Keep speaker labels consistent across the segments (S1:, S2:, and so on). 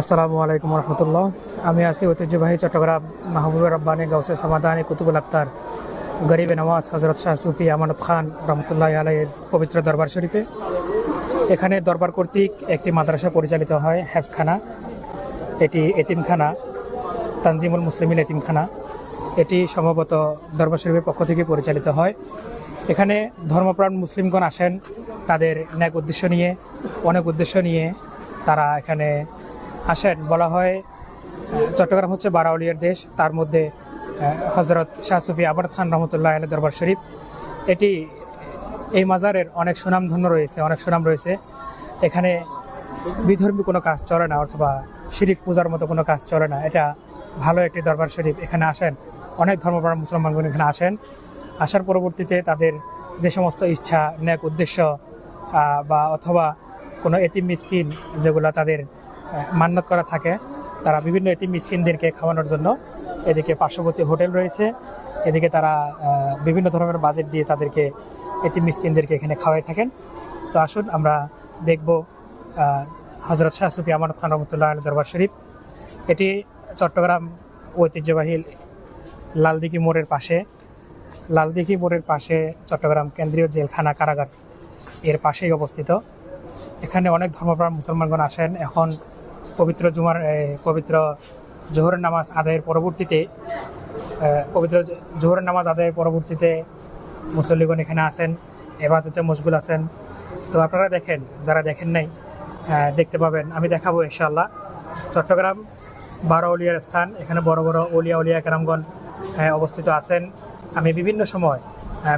S1: আসসালামু আলাইকুম রহমতুল্লাহ। আমি আছি ঐতিহ্যবাহী চট্টগ্রাম মাহবুবুর রব্বানী গাউসে সামাদানি কুতুবুল আক্তার গরিবে নওয়াজ হজরত শাহ সুফি আমানত খান রহমতুল্লাহ আলাইয়ের পবিত্র দরবার শরীফে। এখানে দরবার কর্তৃক একটি মাদ্রাসা পরিচালিত হয় হ্যাবসখানা এটি এতিমখানা, তানজিমুল মুসলিমিন এতিমখানা। এটি সম্ভবত দরবার শরীফের পক্ষ থেকে পরিচালিত হয়। এখানে ধর্মপ্রাণ মুসলিমগণ আসেন তাদের ন্যাক উদ্দেশ্য নিয়ে, অনেক উদ্দেশ্য নিয়ে তারা এখানে আসেন। বলা হয় চট্টগ্রাম হচ্ছে বারাউলিয়ার দেশ, তার মধ্যে হজরত শাহ সুফি আবার খান রহমতুল্লাহ আলী দরবার শরীফ। এটি, এই মাজারের অনেক সুনামধন্য রয়েছে, অনেক সুনাম রয়েছে। এখানে বিধর্মী কোনো কাজ চলে না, অথবা শিরিক পূজার মতো কোনো কাজ চলে না। এটা ভালো একটি দরবার শরীফ, এখানে আসেন। অনেক ধর্মপ্রাণ মুসলমানগণ এখানে আসেন। আসার পরবর্তীতে তাদের যে সমস্ত ইচ্ছা ন্যাক উদ্দেশ্য বা অথবা কোনো এতিম মিসকিন যেগুলো তাদের আহ, মান্যত করা থাকে তারা বিভিন্ন এতিম মিসকিনদেরকে খাওয়ানোর জন্য এদিকে পার্শ্ববর্তী হোটেল রয়েছে। এদিকে তারা বিভিন্ন ধরনের বাজেট দিয়ে তাদেরকে এতিম মিসকিনদেরকে এখানে খাওয়াই থাকেন। তো আসুন আমরা দেখব হজরত শাহ সুফি আমানত খান রহমতুল্লাহ দরবার শরীফ। এটি চট্টগ্রাম ঐতিহ্যবাহী লালদিঘি মোড়ের পাশে লালদিঘি পাশে চট্টগ্রাম কেন্দ্রীয় জেলখানা কারাগার এর পাশেই অবস্থিত। এখানে অনেক ধর্মপ্রাণ মুসলমানগণ আসেন। এখন পবিত্র জুমার পবিত্র জোহরের নামাজ আদায়ের পরবর্তীতে পবিত্র জোহরের নামাজ আদায়ের পরবর্তীতে মুসল্লিগণ এখানে আসেন এবাদতে মশগুল আছেন। তো আপনারা দেখেন যারা দেখেন নাই দেখতে পাবেন। আমি দেখাবো ইনশাআল্লাহ। চট্টগ্রাম বারো অলিয়ার স্থান। এখানে বড় বড় অলিয়া উলিয়া কেরামগণ আহ, অবস্থিত আছেন। আমি বিভিন্ন সময়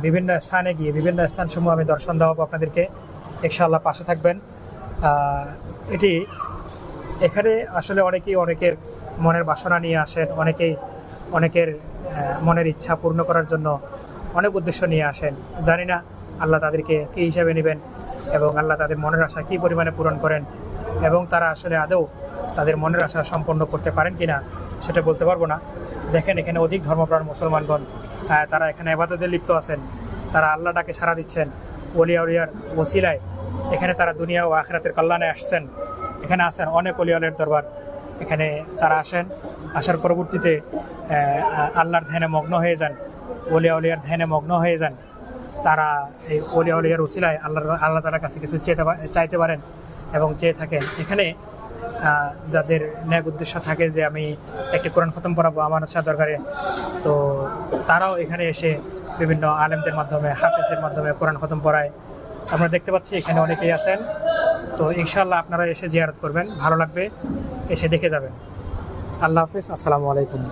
S1: বিভিন্ন স্থানে গিয়ে বিভিন্ন স্থানসমূহ আমি দর্শন দেওয়াবো আপনাদেরকে। ইনশাআল্লাহ পাশে থাকবেন। এটি এখানে আসলে অনেকেই অনেকের মনের বাসনা নিয়ে আসেন, অনেকেই অনেকের মনের ইচ্ছা পূর্ণ করার জন্য অনেক উদ্দেশ্য নিয়ে আসেন। জানি না আল্লাহ তাদেরকে কী হিসাবে নেবেন এবং আল্লাহ তাদের মনের আশা কী পরিমাণে পূরণ করেন এবং তারা আসলে আদৌ তাদের মনের আশা সম্পন্ন করতে পারেন কিনা সেটা বলতে পারব না। দেখেন এখানে অধিক ধর্মপ্রাণ মুসলমানগণ তারা এখানে আবাদতে লিপ্ত আছেন। তারা আল্লাহ ডাকে সাড়া দিচ্ছেন। ওলিয়া উলিয়ার ওসিলায় এখানে তারা দুনিয়া ও আখরাতের কল্যাণে আসছেন। এখানে আসেন অনেক অলিয়ালের দরবার। এখানে তারা আসেন, আসার পরবর্তীতে আল্লাহর ধ্যানে মগ্ন হয়ে যান। ওলিয়া উলিয়ার ধ্যানে মগ্ন হয়ে যান। তারা এই ওলিয়া উলিয়ার ওসিলায় আল্লাহ আল্লাহ তালার কাছে কিছু চেতে চাইতে পারেন এবং চেয়ে থাকেন। এখানে যাদের ন্যাক উদ্দেশ্য থাকে যে আমি একটি কোরআন খতম পড়াবো, আমার শাহ দরকারে। তো তারাও এখানে এসে বিভিন্ন আলেমদের মাধ্যমে, হাফিজদের মাধ্যমে কোরআন খতম পড়ায়। আমরা দেখতে পাচ্ছি এখানে অনেকেই আছেন। তো ইনশাল্লাহ আপনারা এসে জিয়ারত করবেন, ভালো লাগবে, এসে দেখে যাবেন। আল্লাহ হাফিজ, আসসালামু আলাইকুম।